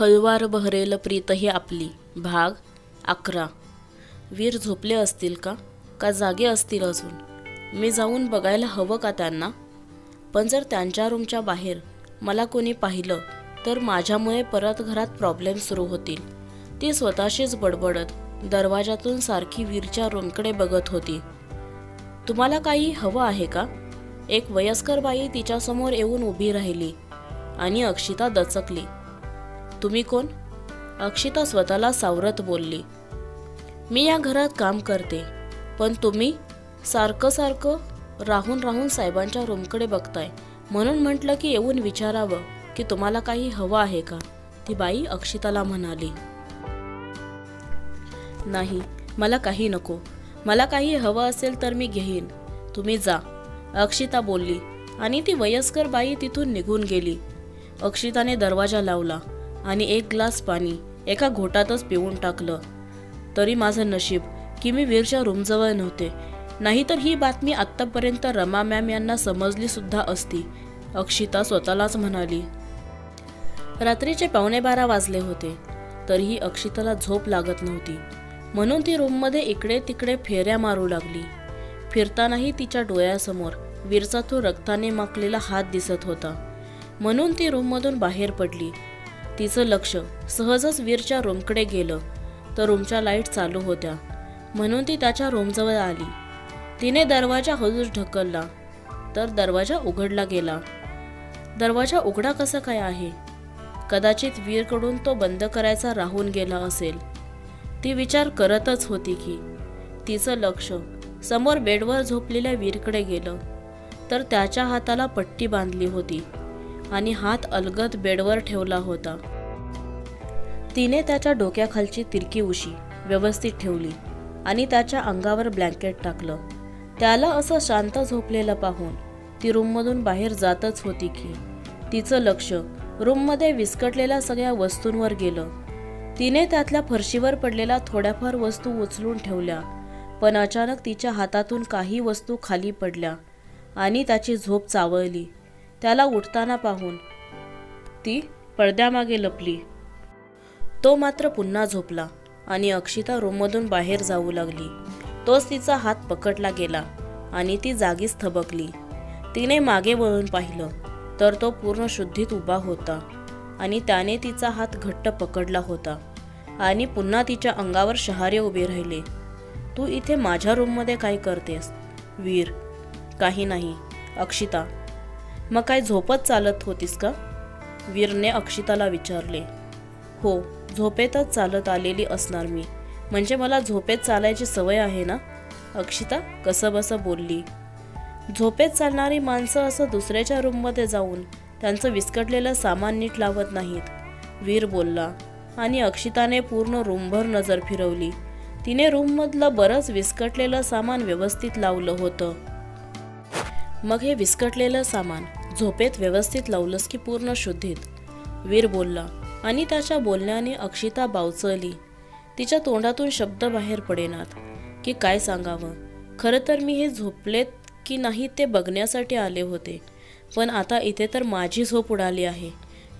हळवार बहरेल प्रीतही आपली. भाग अकरा. वीर झोपले असतील का? का जागे असतील अजून? मी जाऊन बघायला हवं का त्यांना? पण जर त्यांच्या रूमच्या बाहेर मला कोणी पाहिलं तर माझ्यामुळे परत घरात प्रॉब्लेम सुरू होतील. ती स्वतःशीच बडबडत दरवाजातून सारखी वीरच्या रूमकडे बघत होती. तुम्हाला काही हवं आहे का? एक वयस्कर बाई तिच्यासमोर येऊन उभी राहिली आणि अक्षिता दचकली. तुम्ही कोण? अक्षिता स्वतःला सावरत बोलली. मी या घरात काम करते पण तुम्ही सारखं सारखं राहून राहून साहेबांच्या रूमकडे बघताय. म्हणून म्हटलं की येऊन विचारावं की तुम्हाला काही हवं आहे का? ती बाई अक्षिताला म्हणाली. नाही मला काही नको. मला काही हवं असेल तर मी घेईन. तुम्ही जा अक्षिता बोलली आणि ती वयस्कर बाई तिथून निघून गेली. अक्षिताने दरवाजा लावला. आणि एक ग्लास पाणी एका घोटातच पिऊन टाकलं. तरी माझं नशीब की मी वीरच्या रूमजवळ नव्हते. नाहीतर ही बातमी आत्तापर्यंत रमा मॅम यांना समजली सुद्धा असती अक्षिता स्वतःलाच म्हणाली. रात्रीचे पावणे बारा वाजले होते. तरीही अक्षिताला झोप लागत नव्हती. म्हणून ती रूममध्ये इकडे तिकडे फेऱ्या मारू लागली. फिरतानाही तिच्या डोळ्यासमोर वीरचा तो रक्ताने माकलेला हात दिसत होता. म्हणून ती रूममधून बाहेर पडली. तिचं लक्ष सहजच वीरच्या रूमकडे गेलं. तर रूमच्या लाइट चालू होत्या. म्हणून ती त्याच्या रूमजवळ आली. तिने दरवाजा हळूच ढकलला. तर दरवाजा उघडला गेला. दरवाजा उघडा कसा काय आहे? कदाचित वीरकडून तो बंद करायचा राहून गेला असेल. ती विचार करतच होती की तिचं लक्ष समोर बेडवर झोपलेल्या वीरकडे गेलं. तर त्याच्या हाताला पट्टी बांधली होती. आणि हात अलगद बेडवर ठेवला होता. तिने त्याच्या डोक्याखालची तिरकी उशी व्यवस्थित ठेवली आणि त्याच्या अंगावर ब्लँकेट टाकलं. त्याला असं शांत झोपलेलं पाहून ती रूममधून बाहेर जातच होती की तिचं लक्ष रूममध्ये विस्कटलेल्या सगळ्या वस्तूंवर गेलं. तिने त्यातल्या फरशीवर पडलेल्या थोड्याफार वस्तू उचलून ठेवल्या पण अचानक तिच्या हातातून काही वस्तू खाली पडल्या आणि त्याची झोप चावळली. त्याला उठताना पाहून ती पडद्यामागे लपली. तो मात्र पुन्हा झोपला आणि अक्षिता रूममधून बाहेर जाऊ लागली. तोच तिचा हात पकडला गेला आणि ती जागीच थबकली. तिने मागे वळून पाहिलं तर तो पूर्ण शुद्धीत उभा होता आणि त्याने तिचा हात घट्ट पकडला होता आणि पुन्हा तिच्या अंगावर शहारे उभे राहिले. तू इथे माझ्या रूममध्ये काय करतेस? वीर. काही नाही. अक्षिता मग काय झोपत चालत होतीस का? वीरने अक्षिताला विचारले. हो झोपेतच चालत आलेली असणार मी. म्हणजे मला झोपेत चालायची सवय आहे ना? अक्षिता कसंबसं बोलली. झोपेत चालणारी माणसं असं दुसऱ्याच्या रूममध्ये जाऊन त्यांचं विस्कटलेलं सामान नीट लावत नाहीत. वीर बोलला आणि अक्षिताने पूर्ण रूमभर नजर फिरवली. तिने रूममधलं बरंच विस्कटलेलं सामान व्यवस्थित लावलं होतं. मग हे विस्कटलेलं सामान झोपेत व्यवस्थित लावलंस की पूर्ण शुद्धीत. वीर बोलला आणि त्याच्या बोलण्याने अक्षिता बावचळली तिच्या तोंडातून शब्द बाहेर पडेनात. की काय सांगावं? खरं तर मी हे झोपलेत की नाही ते बघण्यासाठी आले होते. पण आता इथे तर माझी झोप उडाली आहे.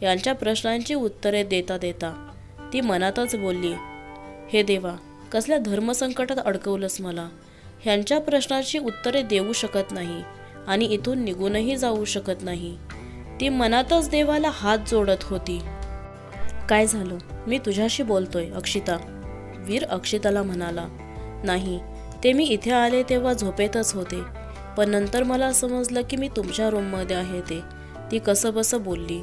यांच्या प्रश्नांची उत्तरे देता देता ती मनातच बोलली हे देवा कसल्या धर्मसंकटात अडकवलंस मला? ह्यांच्या प्रश्नाची उत्तरे देऊ शकत नाही. आणि इथून निघूनही जाऊ शकत नाही. ती मनातच देवाला हात जोडत होती. काय झालं? मी तुझ्याशी बोलतोय अक्षिता. वीर अक्षिताला म्हणाला नाही ते मी इथे आले तेव्हा झोपेतच होते. पण नंतर मला समजलं की मी तुमच्या रूममध्ये आहे ते. ती कसं बसं बोलली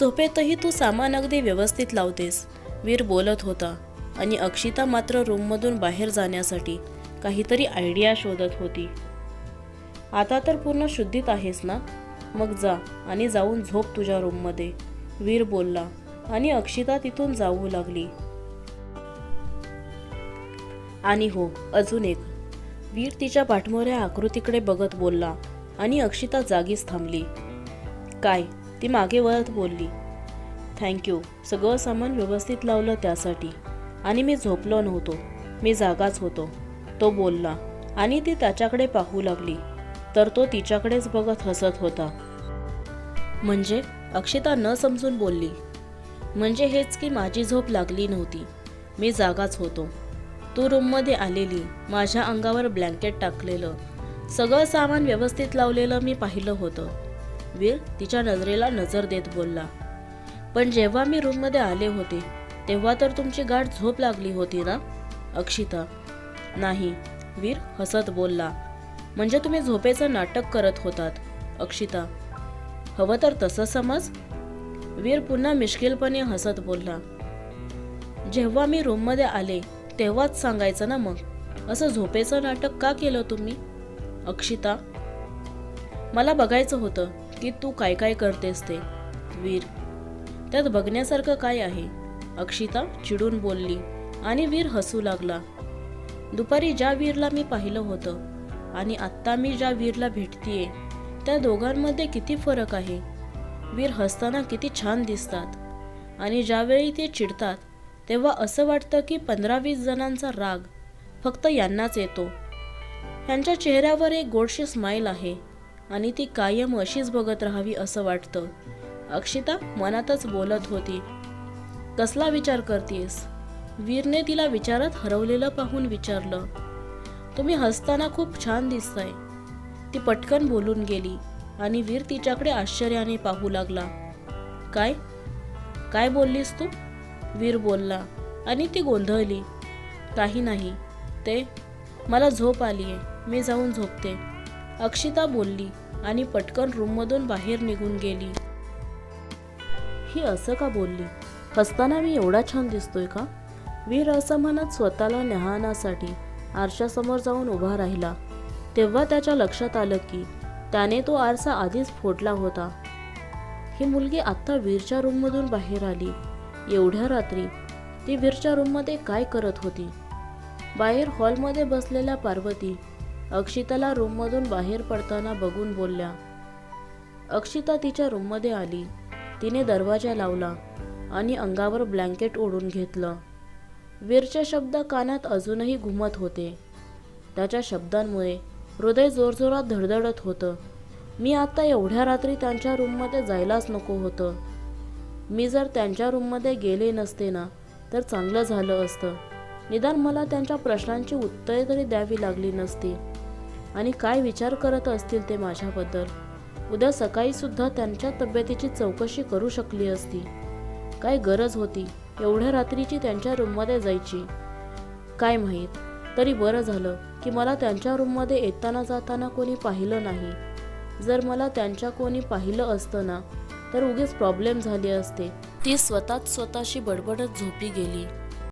झोपेतही तू सामान अगदी व्यवस्थित लावतेस वीर बोलत होता. आणि अक्षिता मात्र रूममधून बाहेर जाण्यासाठी काहीतरी आयडिया शोधत होती. आता तर पूर्ण शुद्धीत आहेस ना? मग जा आणि जाऊन झोप तुझ्या रूममध्ये. वीर बोलला आणि अक्षिता तिथून जाऊ लागली. आणि हो अजून एक. वीर तिच्या पाठमोऱ्या आकृतीकडे बघत बोलला आणि अक्षिता जागीच थांबली. काय? ती मागे वळत बोलली. थँक्यू सगळं सामान व्यवस्थित लावलं त्यासाठी. आणि मी झोपलो नव्हतो. मी जागाच होतो. तो बोलला आणि ती त्याच्याकडे पाहू लागली. तर तो तिच्याकडेच बघत हसत होता. म्हणजे अक्षिता न समजून बोलली म्हणजे हेच की माझी झोप लागली नव्हती. मी जागाच होतो. तू रूममध्ये आलेली माझ्या अंगावर ब्लँकेट टाकलेलं सगळं सामान व्यवस्थित लावलेलं मी पाहिलं होतं. वीर तिच्या नजरेला नजर देत बोलला पण जेव्हा मी रूममध्ये आले होते तेव्हा तर तुमची गाठ झोप लागली होती ना अक्षिता? नाही. वीर हसत बोलला म्हणजे तुम्ही झोपेचं नाटक करत होतात. अक्षिता हवं तर तसं समज. वीर पुन्हा मिश्किलपणे हसत बोलला. जेव्हा मी रूममध्ये आले तेव्हाच सांगायचं ना मग असं झोपेचं नाटक का केलं तुम्ही? अक्षिता मला बघायचं होतं की तू काय काय करतेस ते. वीर त्यात बघण्यासारखं काय आहे? अक्षिता चिडून बोलली आणि वीर हसू लागला. दुपारी ज्या वीरला मी पाहिलं होतं आणि आत्ता मी ज्या वीरला भेटतीये त्या दोघांमध्ये किती फरक आहे? वीर हसताना किती छान दिसतात. आणि ज्यावेळी ते चिडतात तेव्हा असं वाटतं की पंधरा वीस जणांचा राग फक्त यांनाच येतो. यांच्या चेहऱ्यावर एक गोडशी स्माईल आहे आणि ती कायम अशीच बघत राहावी असं वाटतं. अक्षिता मनातच बोलत होती कसला विचार करतेस वीरने तिला विचारात हरवलेलं पाहून विचारलं तुम्ही हसताना खूप छान दिसताय. ती पटकन बोलून गेली आणि वीर तिच्याकडे आश्चर्याने पाहू लागला. काय? काय बोललीस तू? वीर बोलला आणि ती गोंधळली. काही नाही. ते मला झोप आलीये. मी जाऊन झोपते. अक्षिता बोलली आणि पटकन रूममधून बाहेर निघून गेली. ही असं का बोलली? हसताना मी एवढा छान दिसतोय का? वीर असं म्हणत स्वतःला न्याहाण्यासाठी आरशासमोर जाऊन उभा राहिला. तेव्हा त्याच्या लक्षात आलं की त्याने तो आरसा आधीच फोडला होता. ही मुलगी आत्ता वीरच्या रूममधून बाहेर आली. एवढ्या रात्री ती वीरच्या रूममध्ये काय करत होती? बाहेर हॉलमध्ये बसलेल्या पार्वती अक्षिताला रूममधून बाहेर पडताना बघून बोलल्या. अक्षिता तिच्या रूममध्ये आली. तिने दरवाजा लावला आणि अंगावर ब्लँकेट ओढून घेतलं. वीरचे शब्द कानात अजूनही घुमत होते. त्याच्या शब्दांमुळे हृदय जोरजोरात धडधडत होतं. मी आता एवढ्या रात्री त्यांच्या रूममध्ये जायलाच नको होतं. मी जर त्यांच्या रूममध्ये गेले नसते ना तर चांगलं झालं असतं. निदान मला त्यांच्या प्रश्नांची उत्तरे तरी द्यावी लागली नसती. आणि काय विचार करत असतील ते माझ्याबद्दल? उद्या सकाळीसुद्धा त्यांच्या तब्येतीची चौकशी करू शकली असती. काय गरज होती? एवढ्या रात्रीची त्यांच्या रूममध्ये जायची. काय माहीत तरी बरं झालं की मला त्यांच्या रूममध्ये येताना जाताना कोणी पाहिलं नाही. जर मला त्यांच्या कोणी पाहिलं असतं ना तर उगीच प्रॉब्लेम झाले असते. ती स्वतःच स्वतःशी बडबडत झोपी गेली.